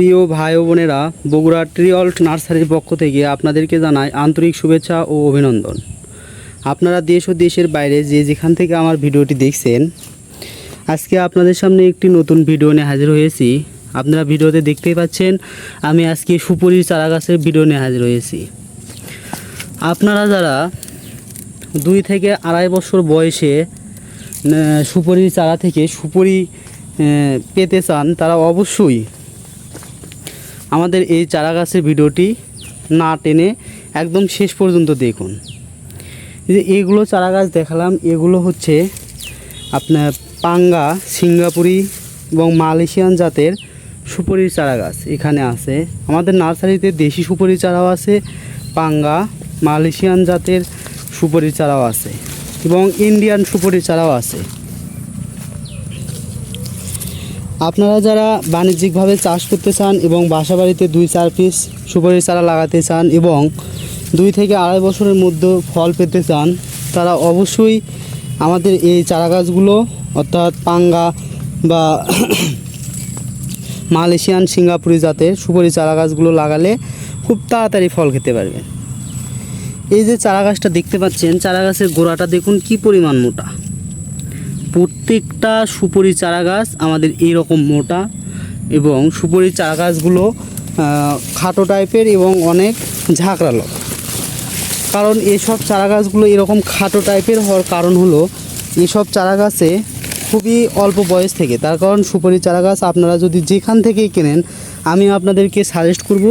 প্রিয় ভাই ও বোনেরা, বগুড়া ট্রিঅল্ট নার্সারির পক্ষ থেকে আপনাদেরকে জানাই আন্তরিক শুভেচ্ছা ও অভিনন্দন। আপনারা দেশ ও দেশের বাইরে যে যেখান থেকে আমার ভিডিওটি দেখছেন, আজকে আপনাদের সামনে একটি নতুন ভিডিও নিয়ে হাজির হয়েছি। আপনারা ভিডিওতে দেখতেই পাচ্ছেন, আমি আজকে সুপুরির চারা গাছের ভিডিও নিয়ে হাজির হয়েছি। আপনারা যারা দুই থেকে আড়াই বছর বয়সে সুপুরির চারা থেকে সুপুরি পেতে চান, তারা অবশ্যই আমাদের এই চারা গাছের ভিডিওটি না টেনে একদম শেষ পর্যন্ত দেখুন। যে এগুলো চারা গাছ দেখালাম, এগুলো হচ্ছে আপনার পাঙ্গা, সিঙ্গাপুরি এবং মালয়েশিয়ান জাতের সুপারির চারা গাছ এখানে আছে। আমাদের নার্সারিতে দেশি সুপারির চারাও আছে, পাঙ্গা, মালয়েশিয়ান জাতের সুপারির চারাও আছে এবং ইন্ডিয়ান সুপারির চারাও আছে। আপনারা যারা বাণিজ্যিকভাবে চাষ করতে চান এবং বাসা বাড়িতে দুই চার পিস সুপারি চারা লাগাতে চান এবং দুই থেকে আড়াই বছরের মধ্যে ফল পেতে চান, তারা অবশ্যই আমাদের এই চারা গাছগুলো, অর্থাৎ পাঙ্গা বা মালয়েশিয়ান সিঙ্গাপুরি জাতের সুপারি চারা গাছগুলো লাগালে খুব তাড়াতাড়ি ফল খেতে পারবেন। এই যে চারা গাছটা দেখতে পাচ্ছেন, চারা গাছের গোড়াটা দেখুন কি পরিমাণ মোটা। প্রত্যেকটা সুপরি চারা গাছ আমাদের এই রকম মোটা এবং সুপরি চারা গাছগুলো খাটো টাইপের এবং অনেক ঝাঁকড়ালো। কারণ এসব চারা গাছগুলো এরকম খাটো টাইপের হওয়ার কারণ হলো, এসব চারা গাছে খুবই অল্প বয়স থেকে। তার কারণ সুপারি চারা গাছ আপনারা যদি যেখান থেকেই কেনেন, আমি আপনাদেরকে সাজেস্ট করব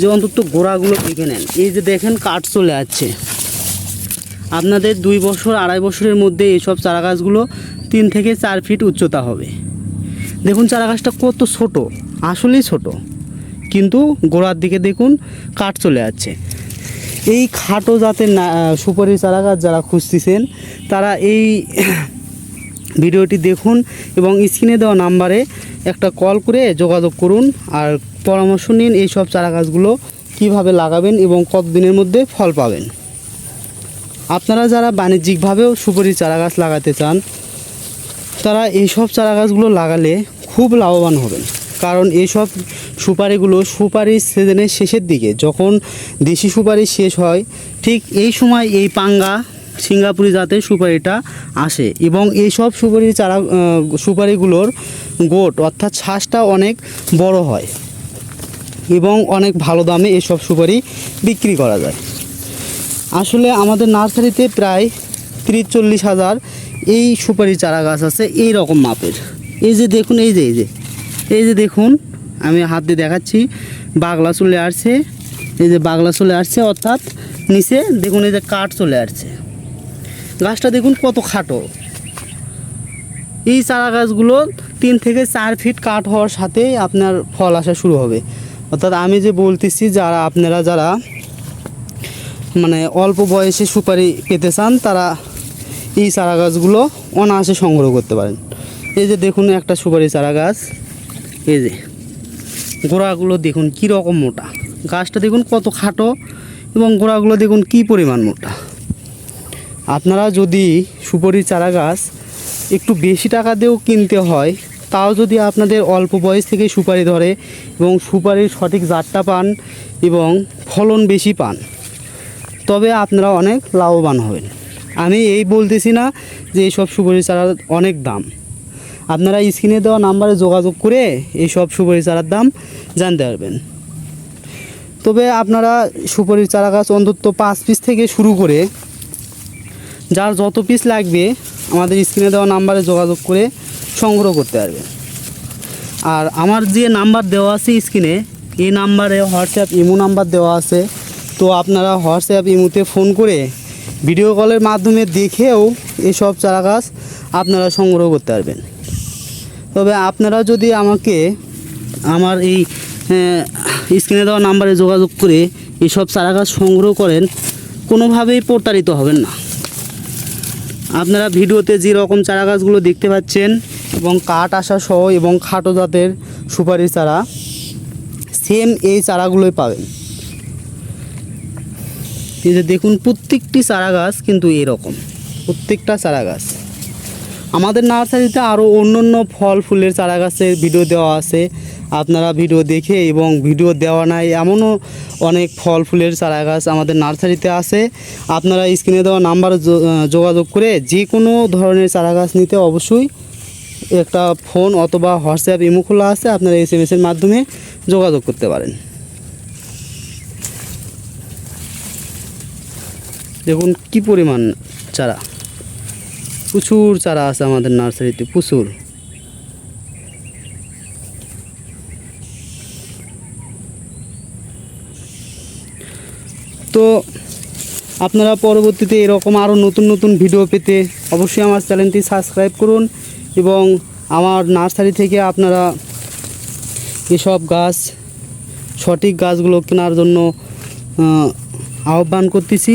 যে অন্তত গোড়াগুলো দেখে নেন। এই যে দেখেন কাঠ চলে যাচ্ছে আপনাদের দুই বছর, আড়াই বছরের মধ্যে এইসব চারা গাছগুলো তিন থেকে চার ফিট উচ্চতা হবে। দেখুন চারা গাছটা কত ছোট, আসলেই ছোট। কিন্তু গোড়ার দিকে দেখুন কাঠ চলে যাচ্ছে। এই খাটো জাতের না সুপারি চারা গাছ যারা খুঁজতেছেন, তারা এই ভিডিওটি দেখুন এবং স্ক্রিনে দেওয়া নাম্বারে একটা কল করে যোগাযোগ করুন আর পরামর্শ নিন এই সব চারা গাছগুলো কীভাবে লাগাবেন এবং কতদিনের মধ্যে ফল পাবেন। আপনারা যারা বাণিজ্যিকভাবেও সুপারি চারা গাছ লাগাতে চান তারা এইসব চারা গাছগুলো লাগালে খুব লাভবান হবেন। কারণ এইসব সুপারিগুলো সুপারির সিজনের শেষের দিকে যখন দেশি সুপারি শেষ হয়, ঠিক এই সময় এই পাঙ্গা, সিঙ্গাপুরি জাতের সুপারিটা আসে এবং এইসব সুপারি চারা সুপারিগুলোর গোট অর্থাৎ শ্বাসটা অনেক বড় হয় এবং অনেক ভালো দামে এইসব সুপারি বিক্রি করা যায়। আসলে আমাদের নার্সারিতে প্রায় তিরিশ চল্লিশ হাজার এই সুপারি চারা গাছ আছে এই রকম মাপের। এই যে দেখুন, এই যে এই যে এই যে দেখুন, আমি হাত দিয়ে দেখাচ্ছি, বাগলা চলে আসছে, এই যে বাগলা চলে আসছে, অর্থাৎ নিচে দেখুন, এই যে কাঠ চলে আসছে। গাছটা দেখুন কত খাটো। এই চারা গাছগুলো তিন থেকে চার ফিট কাঠ হওয়ার সাথেই আপনার ফল আসা শুরু হবে। অর্থাৎ আমি যে বলতেছি, যারা আপনারা, যারা মানে অল্প বয়সে সুপারি পেতে চান, তারা এই চারা গাছগুলো অনায়াসে সংগ্রহ করতে পারেন। এই যে দেখুন একটা সুপারি চারা গাছ এই যে গোড়াগুলো দেখুন কী রকম মোটা। গাছটা দেখুন কত খাটো এবং গোড়াগুলো দেখুন কী পরিমাণ মোটা। আপনারা যদি সুপারি চারা গাছ একটু বেশি টাকা দিয়েও কিনতে হয়, তাও যদি আপনাদের অল্প বয়স থেকে সুপারি ধরে এবং সুপারির সঠিক জাতটা পান এবং ফলন বেশি পান, তবে আপনারা অনেক লাভবান হবেন। আমি এই বলতেছি না যে এইসব সুপারি চারার অনেক দাম। আপনারা স্ক্রিনে দেওয়া নাম্বারে যোগাযোগ করে এই সব সুপারি চারার দাম জানতে পারবেন। তবে আপনারা সুপারির চারা গাছ অন্তত পাঁচ পিস থেকে শুরু করে যার যত পিস লাগবে আমাদের স্ক্রিনে দেওয়া নাম্বারে যোগাযোগ করে সংগ্রহ করতে পারবেন। আর আমার যে নাম্বার দেওয়া আছে স্ক্রিনে, এই নাম্বারে হোয়াটসঅ্যাপ, ইমো নাম্বার দেওয়া আছে। তো আপনারা হোয়াটসঅ্যাপ, ইমোতে ফোন করে ভিডিও কলের মাধ্যমে দেখেও এসব চারা গাছ আপনারা সংগ্রহ করতে পারবেন। তবে আপনারা যদি আমাকে আমার এই স্ক্রিনে দেওয়া নাম্বারে যোগাযোগ করে এসব চারা গাছ সংগ্রহ করেন, কোনোভাবেই প্রতারিত হবেন না। আপনারা ভিডিওতে যে রকম চারা গাছগুলো দেখতে পাচ্ছেন এবং কাঠ আসা সহ এবং খাটো জাতের সুপারি চারা সেম এই চারাগুলোই পাবেন। এই যে দেখুন, প্রত্যেকটি চারা গাছ কিন্তু এরকম। প্রত্যেকটা চারা গাছ আমাদের নার্সারিতে আরও অন্য অন্য ফল, ফুলের চারা গাছের ভিডিও দেওয়া আছে। আপনারা ভিডিও দেখে এবং ভিডিও দেওয়া নাই, এমনও অনেক ফল, ফুলের চারা গাছ আমাদের নার্সারিতে আছে। আপনারা স্ক্রিনে দেওয়া নাম্বার যোগাযোগ করে যে কোনো ধরনের চারা গাছ নিতে অবশ্যই একটা ফোন অথবা হোয়াটসঅ্যাপ ইমো খোলা আছে। আপনারা এস এম এসের মাধ্যমে যোগাযোগ করতে পারেন। দেখুন কি পরিমাণ চারা। প্রচুর চারা আছে আমাদের নার্সারিতে, প্রচুর। তো আপনারা পরবর্তীতে এরকম আরও নতুন নতুন ভিডিও পেতে অবশ্যই আমার চ্যানেলটি সাবস্ক্রাইব করুন এবং আমার নার্সারি থেকে আপনারা এসব গাছ, সঠিক গাছগুলো কেনার জন্য আহ্বান করতেছি।